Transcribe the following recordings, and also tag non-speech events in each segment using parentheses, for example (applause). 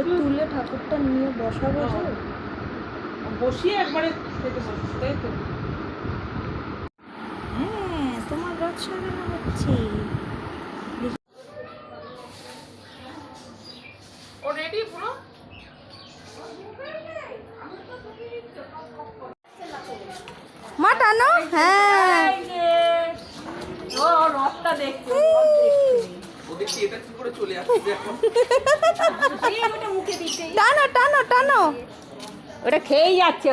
এ তুলে ঠাকুরটা নিয়ে বসাবো যে? বসিয়ে একবারে খেতে বসিস তাই তো? হ্যাঁ তোমার রথ সাজানো হচ্ছে। ও রেডি পুরো? মা টানো। হ্যাঁ। ও রথটা এটা কি করে চলে আসছে এখন? (laughs) টানো টানো টানো। ওটা খেয়েই যাচ্ছে।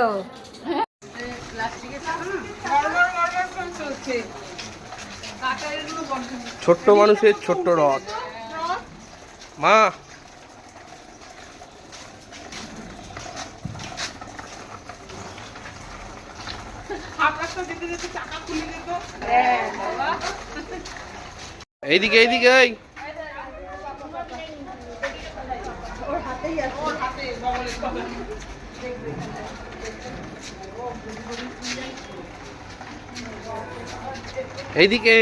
ছোট্ট মানুষের ছোট্ট রথ। মা। এইদিকে যেতে এইদিকে।